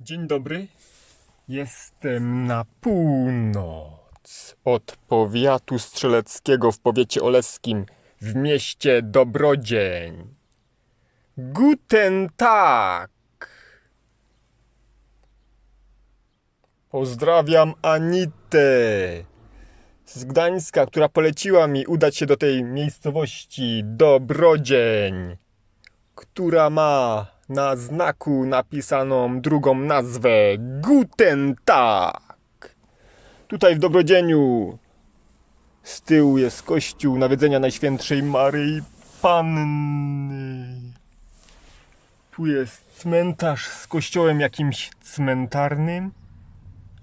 Dzień dobry. Jestem na północ od powiatu strzeleckiego w powiecie oleskim w mieście Dobrodzień. Guten Tag. Pozdrawiam Anitę z Gdańska, która poleciła mi udać się do tej miejscowości Dobrodzień która ma na znaku napisaną drugą nazwę Guten Tag. Tutaj w Dobrodzieniu z tyłu jest kościół nawiedzenia Najświętszej Maryi Panny. Tu jest cmentarz z kościołem jakimś cmentarnym.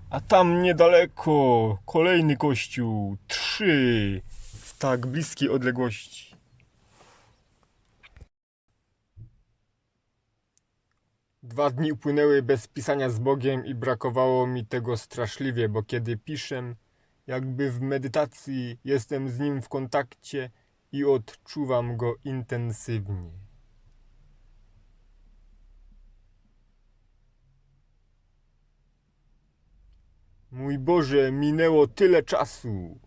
A tam niedaleko kolejny kościół. Trzy w tak bliskiej odległości. Dwa dni upłynęły bez pisania z Bogiem i brakowało mi tego straszliwie, bo kiedy piszę, jakby w medytacji jestem z Nim w kontakcie i odczuwam Go intensywnie. Mój Boże, minęło tyle czasu.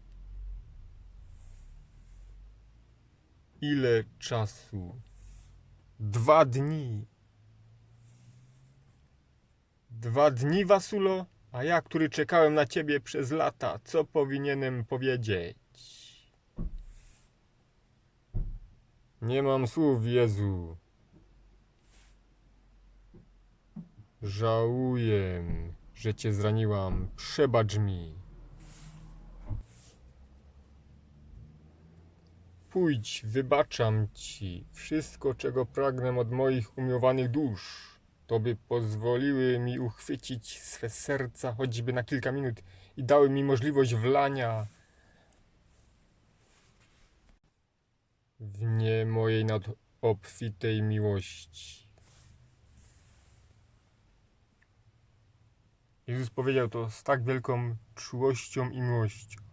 Ile czasu? Dwa dni. Dwa dni, Wasulo? A ja, który czekałem na ciebie przez lata, co powinienem powiedzieć? Nie mam słów, Jezu. Żałuję, że cię zraniłam. Przebacz mi. Pójdź, wybaczam ci wszystko, czego pragnę od moich umiłowanych dusz. To by pozwoliły mi uchwycić swe serca choćby na kilka minut i dały mi możliwość wlania w nie mojej nadobfitej miłości. Jezus powiedział to z tak wielką czułością i miłością.